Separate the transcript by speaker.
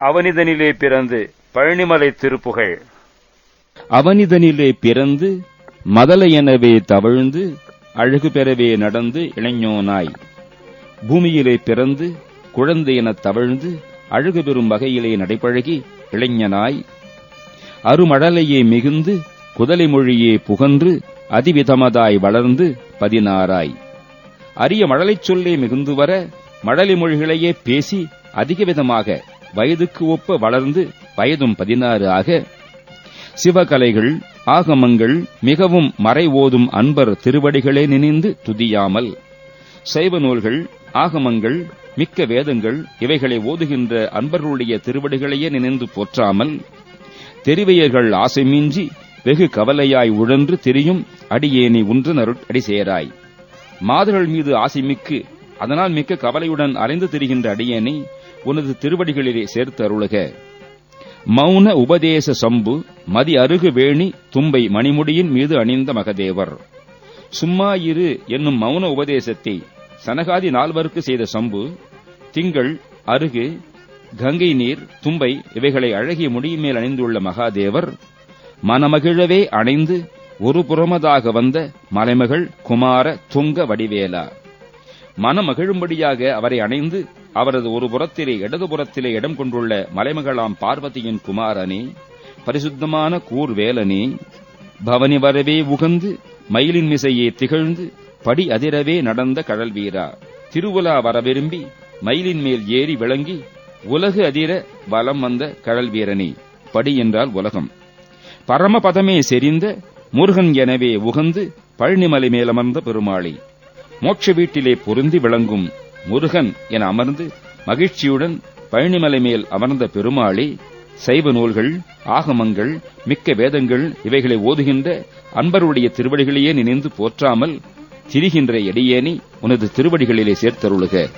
Speaker 1: அவனிதனிலே பிறந்து பழனிமலை திருப்புகழ்.
Speaker 2: அவனிதனிலே பிறந்து மதலை எனவே தவழ்ந்து அழகு பெறவே நடந்து இளைஞனாய். பூமியிலே பிறந்து குழந்தை எனத் தவழ்ந்து அழகு பெறும் வகையிலே நடைபழகி இளைஞனாய். அருமடலையே மிகுந்து குதலை மொழியே புகன்று அதிவிதமதாய் வளர்ந்து பதினாறாய். அரிய மழலைச் சொல்லே மிகுந்து வர மழலை மொழிகளையே பேசி அதிக விதமாக வயதுக்கு ஒப்ப வளர்ந்து வயதும் பதினாறு ஆக சிவகலைகள் ஆகமங்கள் மிகவும் மறை ஓதும் அன்பர் திருவடிகளே நினைந்து துதியாமல் சைவ நூல்கள் ஆகமங்கள் மிக்க வேதங்கள் இவைகளை ஓதுகின்ற அன்பர்களுடைய திருவடிகளையே நினைந்து போற்றாமல் தெரிவையர்கள் ஆசைமின்றி வெகு கவலையாய் உழன்று திரியும் அடியேனி உன்று நருட் சேராய். மாதர்கள் மீது ஆசைமிக்கு அதனால் மிக்க கவலையுடன் அலைந்து திரிகின்ற அடியேனை உனது திருவடிகளிலே சேர்த்து அருளுக. மௌன உபதேச சம்பு மதி அருகு வேணி தும்பை மணிமுடியின் மீது அணிந்த மகதேவர். சும்மா இரு என்னும் மௌன உபதேசத்தை சனகாதி நால்வருக்கு செய்த சம்பு திங்கள் அருகு கங்கை நீர் தும்பை இவைகளை அழகிய முடியின் மேல் அணிந்துள்ள மகாதேவர் மனமகிழவே அணைந்து ஒரு புறமதாக வந்த மலைமகள் குமார துங்க வடிவேலா. மனமகிழும்படியாக அவரை அணைந்து அவரது ஒரு புறத்திலே இடதுபுறத்திலே இடம் கொண்டுள்ள மலைமகளாம் பார்வதியின் குமாரனே பரிசுத்தமான கூர்வேலனே பவனி வரவே உகந்து மயிலின் மிசையே திகழ்ந்து படி அதிரவே நடந்த கடல் வீரா. திருவுலா வர விரும்பி மயிலின் மேல் ஏறி விளங்கி உலகு அதிர வலம் வந்த கடல் வீரனே படி என்றால் உலகம். பரமபதமே செறிந்த முருகன் எனவே உகந்து பழனிமலை மேலமர்ந்த பெருமாளே. மோட்ச வீட்டிலே பொருந்தி விளங்கும் முருகன் என அமர்ந்து மகிழ்ச்சியுடன் பழனிமலை மேல் அமர்ந்த பெருமாளே சைவ நூல்கள் ஆகமங்கள் மிக்க வேதங்கள் இவைகளை ஓதுகின்ற அன்பருடைய திருவடிகளையே நினைந்து போற்றாமல் திரிகின்ற எடியேனி உனது திருவடிகளிலே சேர்த்தருளுக.